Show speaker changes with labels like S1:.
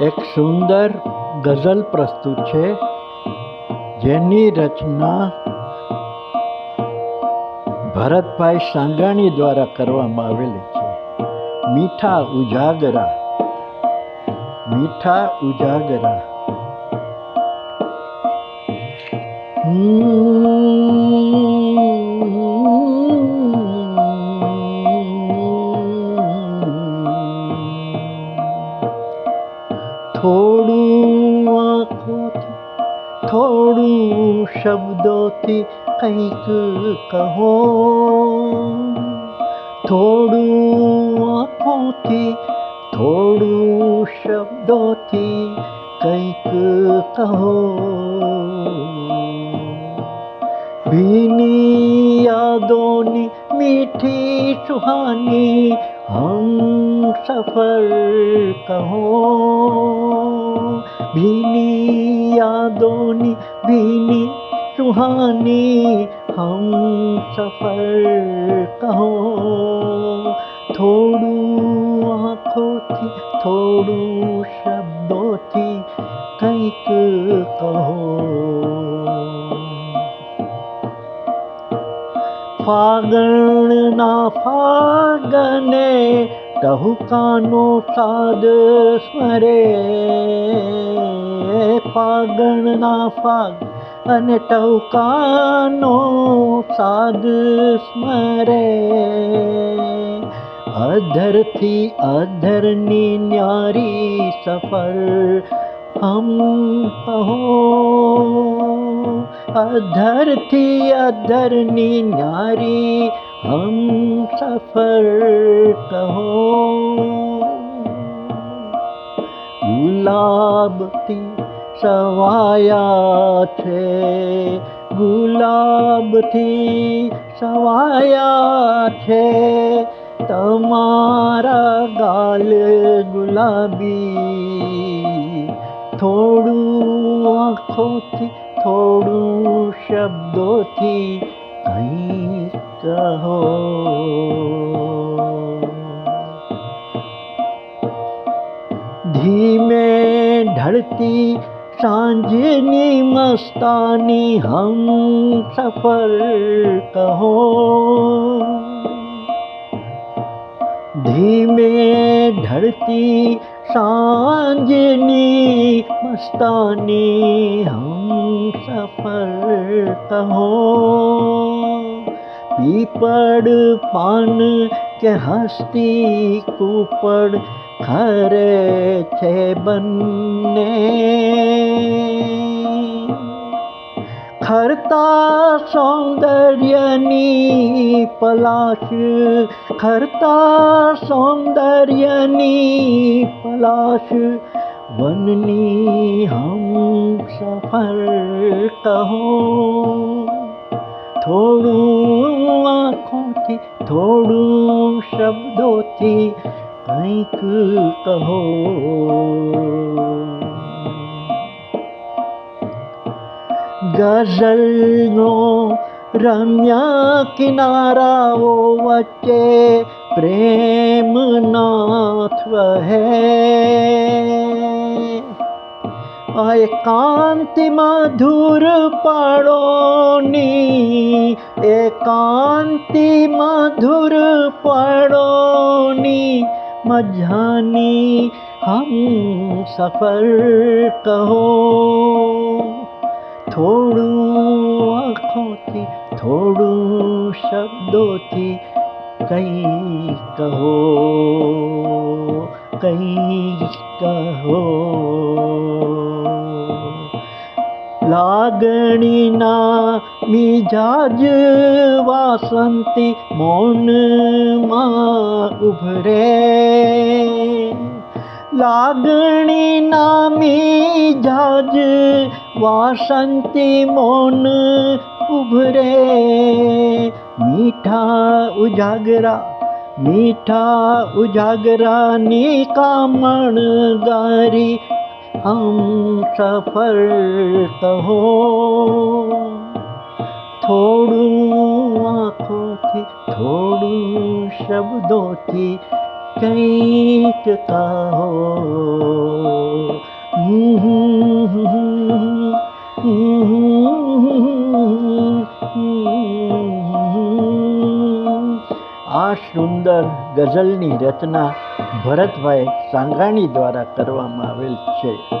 S1: એક સુંદર ગઝલ પ્રસ્તુત છે, જેની રચના ભરતભાઈ સાંગાણી દ્વારા કરવામાં આવેલી છે. મીઠા ઉજાગરા મીઠા ઉજાગરા. થોડું આંખોથી થોડું શબ્દોથી કંઈક કહો થોડું આંખોથી થોડું શબ્દોથી કંઈક કહો ભીની યાદોની મીઠી સુહાની હમ સફર કહો भीनी यादोनी भीनी रूहानी हम सफर कहो थोड़ू आँखों थी थोड़ू शब्दों थी कैक कहो फागण ना फागने ટહુકાનો સાદ સ્મરે પાગણના ફાગ અને ટહુકાનો સાદ સ્મરે અધરથી અધરની ન્યારી સફર હમ અધરથી અધરની ન્યારી હમ સફર કહો ગુલાબથી સવાયા છે ગુલાબથી સવાયા છે તમારા ગાલ ગુલાબી થોડું આંખોથી થોડું શબ્દોથી કંઈ કહો. ધીમે ઢળતી સાંજની મસ્તાની હમ સફર કહો. ધીમે ઢળતી સાંજની મસ્તાની હમ સફર કહો. पीपड़ पान के हस्ती कूपखर बन्नेता सौन्दर्य पलाशखरता सौन्दर्य पलाश खरता सौन्दर्यनी पलाश वननी हम सफर कह। થોડું આંખોથી થોડું શબ્દોથી કંઈક કહો. ગઝલનો રમ્યા કિનારાઓ વચ્ચે પ્રેમ નાથ વહે એકાંતિ મધુર પળોની એકાંતિ મધુર પળોની મજાની હમ સફર કહો થોડું આંખોથી થોડું શબ્દોથી કંઈ કહો કંઈ કહો लागणिना मिजाज वासन्ति मौनमा उभरे। लागणिना मिजाज वासन्ति मौन उभरे। मीठा उजागरा मीठा उजागरा नी कामगारी हम सफल कहो थोड़ू आँखों की थोड़ू शब्दों की कई का हो। આ સુંદર ગઝલની રચના ભરતભાઈ સાંઘાણી દ્વારા કરવામાં આવેલ છે.